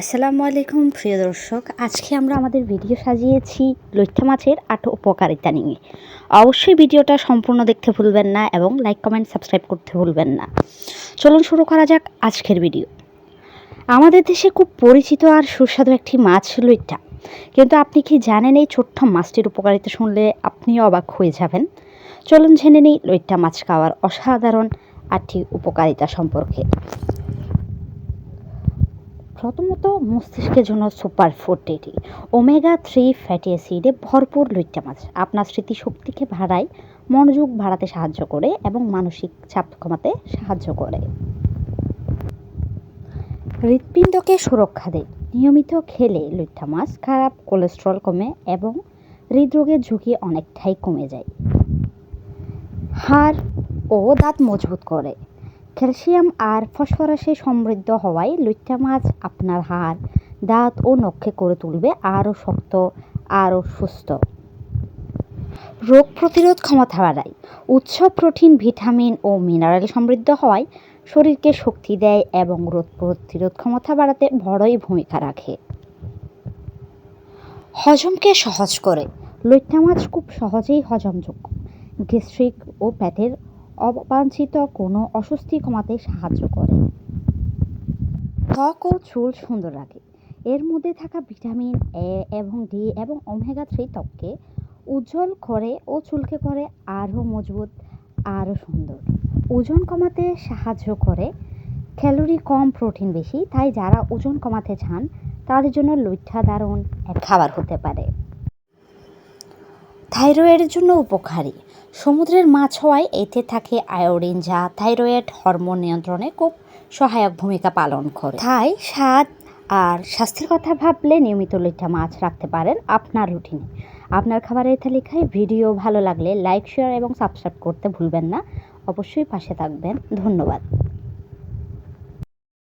আসসালামু আলাইকুম, প্রিয় দর্শক। আজকে আমরা আমাদের ভিডিও সাজিয়েছি লইট্টা মাছের আট উপকারিতা নিয়ে। অবশ্যই ভিডিওটা সম্পূর্ণ দেখতে ভুলবেন না এবং লাইক কমেন্ট সাবস্ক্রাইব করতে ভুলবেন না। চলুন শুরু করা যাক আজকের ভিডিও আমাদের দেশে খুব পরিচিত আর সুস্বাদু একটি মাছ লৈঠা কিন্তু আপনি কি জানেন এই ছোট্ট মাছটির উপকারিতা শুনলে আপনিও অবাক হয়ে যাবেন? চলুন জেনে নিই লইট্টা মাছ খাওয়ার অসাধারণ আটটি উপকারিতা সম্পর্কে। প্রথমত মস্তিষ্কের জন্য সুপার ফুড এটি। ওমেগা থ্রি ফ্যাটি অ্যাসিডে ভরপুর লইট্টা মাছ। আপনার স্মৃতিশক্তিকে বাড়ায়, মনোযোগ বাড়াতে সাহায্য করে এবং মানসিক চাপ কমাতে সাহায্য করে। হৃৎপিণ্ডকে সুরক্ষা দেয়। নিয়মিত খেলে লুইটা মাছ খারাপ কোলেস্ট্রল কমে এবং হৃদরোগের ঝুঁকি অনেকটাই কমে যায়। হাড় ও দাঁত মজবুত করে। ক্যালসিয়াম আর ফসফরাসে সমৃদ্ধ হওয়ায় লইট্টা মাছ আপনার হাড়, দাঁত ও নখকে করে তুলবে আরও শক্ত, আরও সুস্থ। রোগ প্রতিরোধ ক্ষমতা বাড়ায়। উচ্চ প্রোটিন, ভিটামিন ও মিনারেল সমৃদ্ধ হওয়ায় শরীরকে শক্তি দেয় এবং রোগ প্রতিরোধ ক্ষমতা বাড়াতে বড়ই ভূমিকা রাখে। হজমকে সহজ করে। লইট্টা মাছ খুব সহজেই হজমযোগ্য। গ্যাস্ট্রিক ও পেটের অবাঞ্ছিত কোনো অস্বস্তি কমাতে সাহায্য করে। ত্বক ও চুল সুন্দর রাখে। এর মধ্যে থাকা ভিটামিন এ এবং ডি এবং ওমেগা থ্রি ত্বককে উজ্জ্বল করে ও চুলকে করে আরও মজবুত, আরও সুন্দর। ওজন কমাতে সাহায্য করে। ক্যালোরি কম, প্রোটিন বেশি, তাই যারা ওজন কমাতে চান, তাদের জন্য লইঠা দারুণ এক খাবার হতে পারে। থাইরয়েডের জন্য উপকারী। সমুদ্রের মাছ হওয়ায় এতে থাকে আয়োডিন, যা থাইরয়েড হরমোন নিয়ন্ত্রণে খুব সহায়ক ভূমিকা পালন করে। তাই স্বাদ আর স্বাস্থ্যের কথা ভাবলে নিয়মিত লিটা মাছ রাখতে পারেন আপনার রুটিনে। আপনার খাবারের তালিকায় ভিডিও ভালো লাগলে লাইক, শেয়ার এবং সাবস্ক্রাইব করতে ভুলবেন না। অবশ্যই পাশে থাকবেন। ধন্যবাদ।